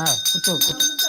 ஆ குத்து குத்து அந்த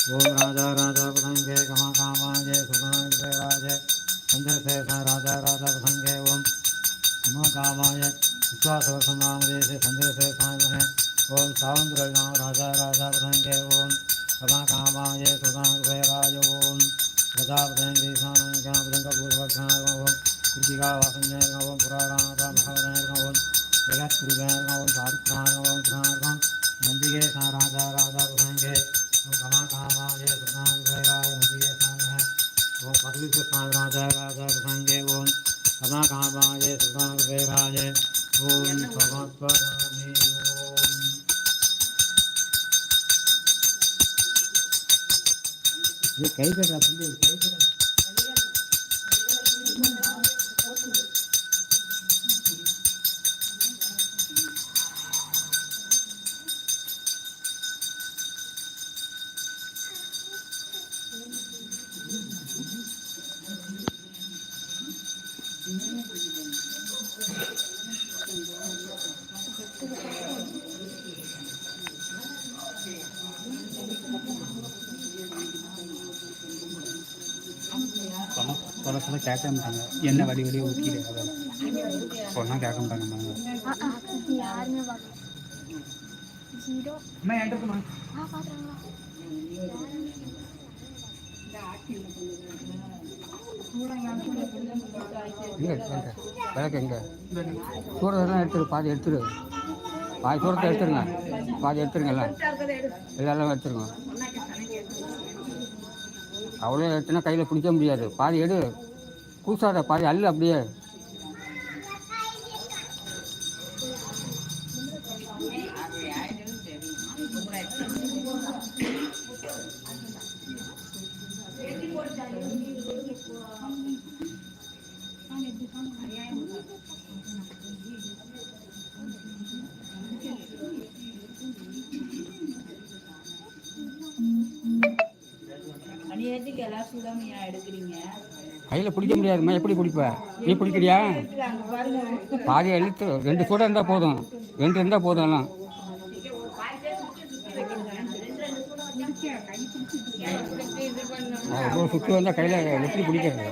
ओम राजा राजा प्रसंगे गमा कामाजे सुधाज राजे चंद्रशेष राजा राजा प्रसंगे ओम गमा कामाय विश्वास वर्षमामदेश चंद्रशेषाय ओम साउंद्र राजा राजा प्रसंगे ओम गमा कामाय सुधाज राज, ओम गदा प्रसंगे सामंगा प्रसंग पूर्वक्षाय ओम कृतिका वासंजय ओम पुराराम महावदय ओम जगत गुरुगय ओम सारुप्राण ओम प्राण मंदिगे सा राजा राजा प्रसंगे गमा कामाय कृतां भैराय हरिय कामः ॐ पद्मीकृतां राजा राजा प्रसङ्गे ॐ गमा कामाय कृतां भैराय ॐ समर्पयामि ये कई जगह कई जगह சொல்ல சொல்ல கேட்க மாட்டாங்க என்ன வழி வழியை ஊற்றிடு அதை சொன்னால் கேட்க மாட்டாங்க யாருமே அம்மா என்கிட்ட போமா ஆ பார்க்குறாங்களா எங்கே எங்கே விளக்கு எங்கே சூரதெல்லாம் எடுத்துரு பாதி எடுத்துரு. பாதி சூரத்தை எடுத்துருங்க. பாதி எடுத்துருங்க எல்லாம். எல்லாம் எடுத்துருங்க. அவ்வளோ எடுத்துனா கையில் பிடிக்க முடியாது. பாதி எடு. கூசாத பாதி அல்லு அப்படியே. அநியாயத்துக்கு எல்லாம் சுடாமையா எடுக்கிறீங்க? கையில் பிடிக்க முடியாதும்மா. எப்படி பிடிப்ப? நீ பிடிக்கிறியா? பாதி அழுத்து ரெண்டு சூடம் இருந்தால் போதும். ரெண்டு இருந்தால் போதும் எல்லாம். அவ்வளோ சுற்றி வந்தால் கையில் எப்படி பிடிக்கிறது?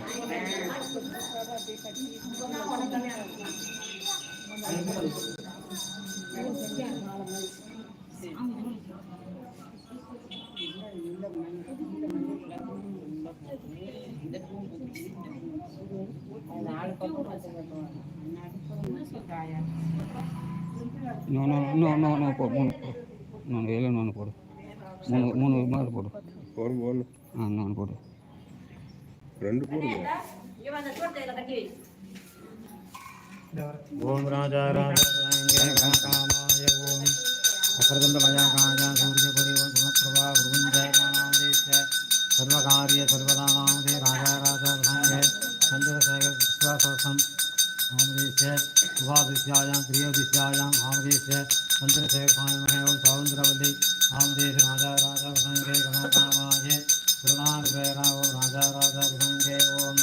இன்னொன்று இன்னும் இன்னும் இன்னும் போ மூணு இன்னொன்று ஏழு இன்னொன்று போடு மூணு மூணு மாதிரி போடு போதும் போதும் ஆ இன்னொன்று போடு ரெண்டு போடுங்க இவன் அந்த சோத்தையில கட்டி வை ஓம் ராஜா ராஜாய ஓம் அசர்கந்தமயாகாய சூரியபுரி ஓம் சுமப்பிரபா குருகுஞ்சய நாமதேச சர்வகாரிய சர்வதானாமதே ராஜா से उपादिश्यायाम क्रियोदिश्यायाम आमदेश से मंत्र से खाए और सौंद्रवली आमदेश राजा राजा भसंगे घमाघामाय श्रुणान वैरा ओम राजा राजा भसंगे ओम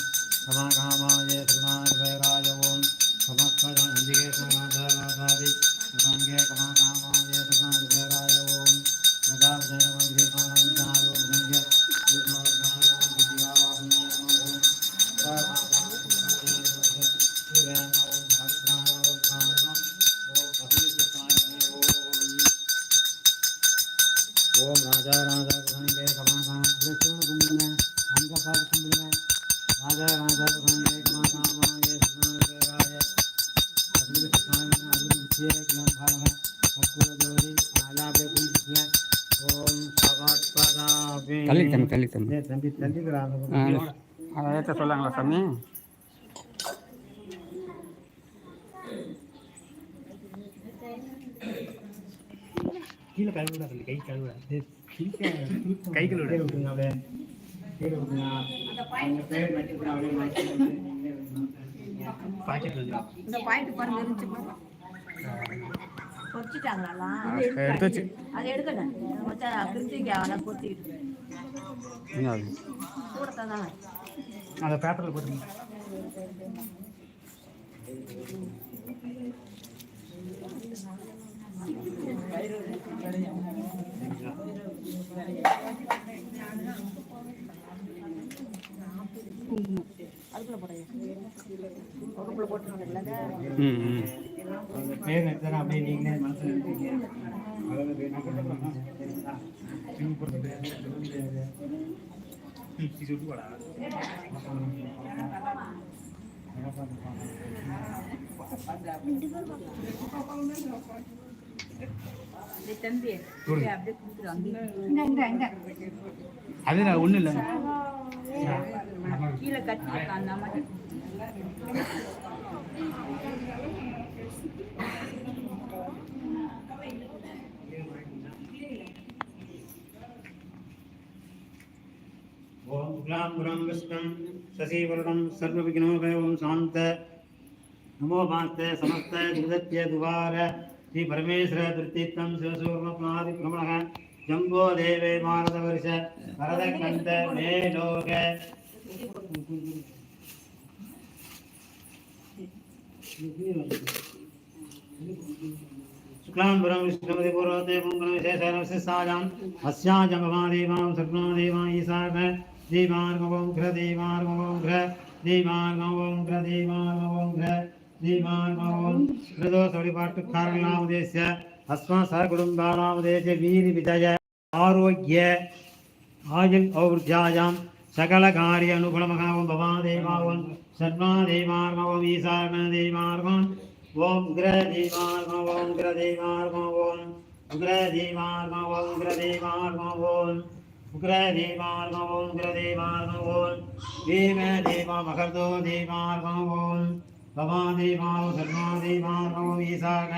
घमाघामाय श्रुणान वैराज ओम समत्जिगे राजा राजा भसंगे घमाघामाय श्रुणान वैराय ओम राजा தள்ளி தம்பி சொல்லாங்களா சாமி கீழே கழுவிடா தம்பி கை கழுவிடா கை கழுவிட கீழே விட்டுங்க அப்படியே கீழே விட்டுங்க அவங்க பேர் மட்டும் கூட அப்படியே மாற்றி பாக்கெட் வந்து இந்த பாயிண்ட் பாருங்க இருந்துச்சு பாருங்க. பொரிச்சிட்டாங்களா எடுத்து வச்சு. அது எடுக்கணும். பிரிச்சுக்க அவனை என்ன அது கூடத்தான் தானே அந்த பேப்பரில் போட்டுருங்க அதுக்குள்ள போடுறேன் உடம்புல போட்டு இல்லைங்க ம் ம். அவங்க பேர் எடுத்தாரா அப்படியே நீங்களே மனசில் எடுத்தீங்க அதாவது என்ன அது ஒண்ணு இல்ல கீழே கட்டி அந்த மாதிரி ஓம் ओम गुलांबुरम विष्णुम शशिवरणम सर्वविघ्नोभय ओम शांत नमो भास्ते समस्त जगदत्य दुवार। श्री परमेश्वर तृतीतम शिवसूर्णपादिभ्रमणः जम्बो देवे मारदवर्ष वरदकण्ठ मे लोक। शुक्लाम्बरं विष्णुपति पूर्वते मङ्गलविशेषायां हस्यां தெய்வார்கவோம் கிர தெய்வார்கவோம் கிர தெய்வார்கவோம் கிர தெய்வார்கவோம் கிர தெய்வார்கவோம் கிருதோஷ வழிபாட்டுக்காரர்களாமுதேசிய அஸ்மா சக குடும்பானாமுதேசிய வீரி விஜய ஆரோக்கிய ஆயுள் ஔர்ஜாயாம் சகல காரிய அனுகுணமகாவும் பவா தெய்வாவன் சர்மா தெய்வார்கவோம் ஈசாரண தெய்வார்கோம் ஓம் கிர தெய்வார்கம் ஓம் கிர தெய்வார்கம் கிர தெய்வார்கம் கிர தெய்வார்கம் உக்ரதேவார்கம் ஓம் உக்ரதேவார்கம் ஓம் வீம தேவா மகர்தோ தேவார்கம் ஓம் பவா தேவா சர்மா தேவார்கம் ஓம் ஈசாக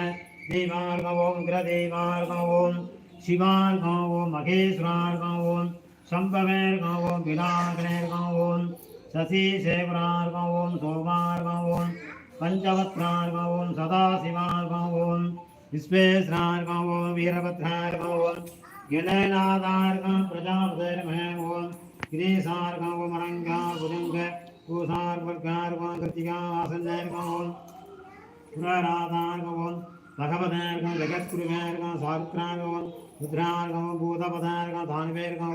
தேவார்கம் ஓம் உக்ரதேவார்கம் ஓம் சிவார்கம் ஓம் மகேஸ்வரார்கம் ஓம் சம்பவேர்கம் ஓம் விலாகனேர்கம் ஓம் சசிசேவரார்கம் ஓம் சோமார்கம் ஓம் பஞ்சவத்ரார்கம் ஓம் சதாசிவார்கம் ஓம் விஸ்வேஸ்வரார்கம் ஓம் வீரபத்ரார்கம் गणनादार्कं प्रजां धर्मः ॐ गिरीशार्कं वमरङ्गा भुजङ्ग भूषार्वर्गार्कं कृतिकासन्नर्कं ॐ पुरराधार्कं लघपदार्कं जगत्कुरुगार्कं सार्क्रार्कं रुद्रार्कं भूतपदार्कं धान्वेर्कं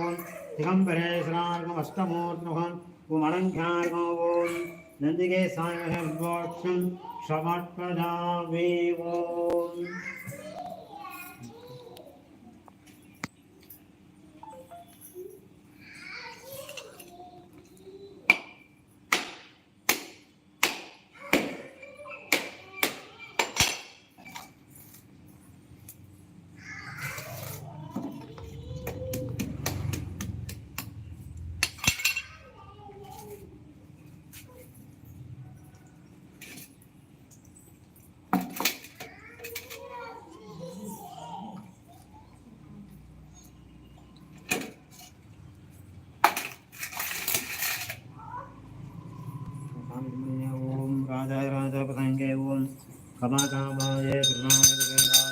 दिगम्बरेश्वरार्कम् अष्टमूर्तमुखं कुमरङ्घ्यार्कं ॐ नन्दिके सायः श्रवत्प्रजावे ॐ राजा बताएँगे ओम कमा कमा जय कृष्णा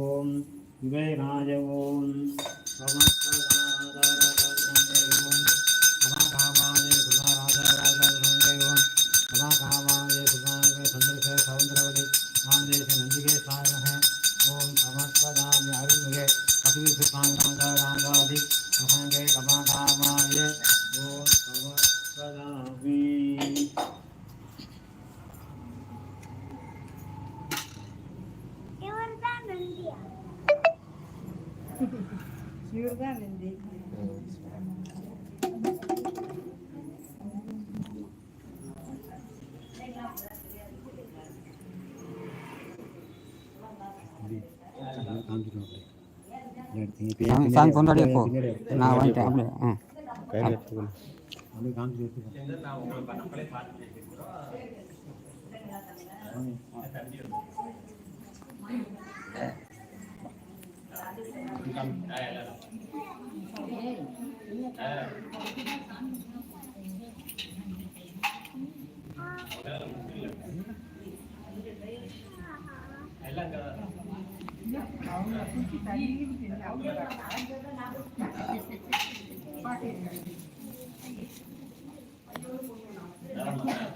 ॐ विवेकाय ॐ समस्तदादाय சாமி கொண்டாடியே போ நான் வந்துட்டேன் அப்படியே ஆ கையில் எடுத்துக்கணும் அப்படியே காமிச்சு எடுத்துக்கோ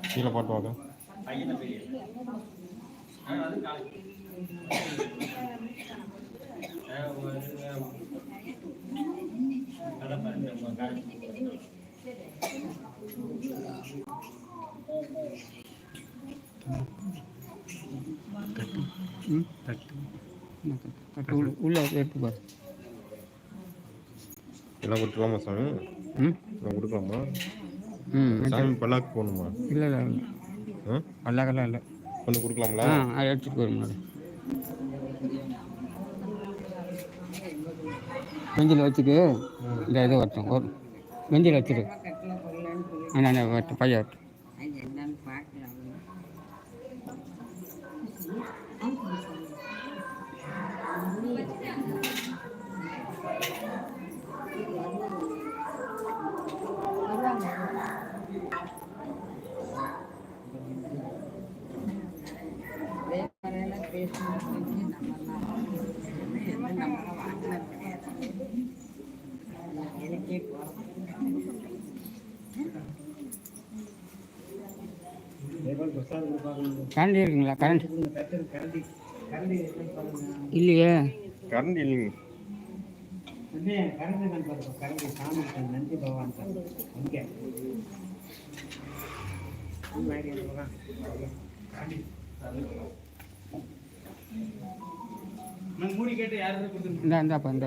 கீழே பாட்டு வாங்க தட்டு என்ன தட்டு. உள்ள எடுத்து பாரு எல்லாம் கொடுத்துக்கலாமா சாமி ம் எல்லாம் கொடுக்கலாமா ம் சாமி பல்லாக்கு போகணுமா இல்லை இல்லை இல்லை பல்லாக்கெல்லாம் இல்லை வந்து கொடுக்கலாம்ல ஆ அதை எடுத்துட்டு போயிரு முன்னாடி வெஞ்சில் வச்சுட்டு இந்த இது வரட்டும் வெஞ்சில் வச்சுட்டு வரட்டும் பையன் வரட்டும் கரண்ட் இருக்குங்களா? கரண்ட். இல்லையே. கரண்ட் இல்லைங்க. அண்ணே கரண்டி பாருங்க கரண்டி சாமி நந்தி பகவான் இங்கே. இந்த இந்தாப்பா இந்த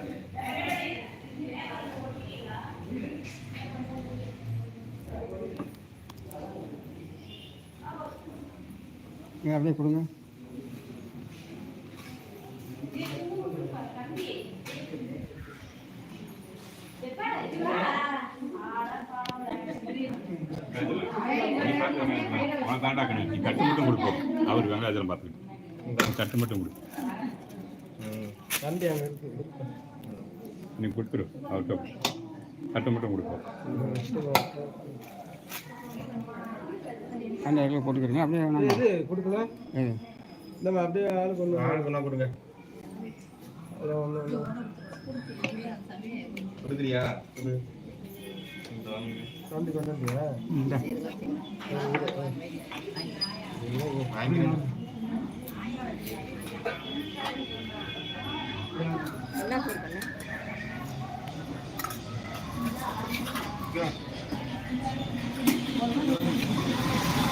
நீங்க அப்படியே கொடுங்க. தாண்டா கணக்கு நீ கட்டு மட்டும் கொடுப்போம். அவருக்கு வெங்காயத்தில் பார்த்துக்கிட்டு கட்டு மட்டும் கொடு தம்பி அங்கே இருக்கு நீ கொடுத்துரு அவர்கிட்ட கட்டு மட்டும் கொடுப்போம். அந்த இடத்துல போட்டுக்கிறீங்க அப்படியே இது கொடுக்கல இது. நம்ம அப்படியே ஆளுக்கு ஒன்று ஆளுக்கு ஒன்றா கொடுங்க. கொடுக்குறியா? கொடு. தம்பி கொண்டாந்தியா? இந்த. வாங்கிக்கிறேன் நல்லா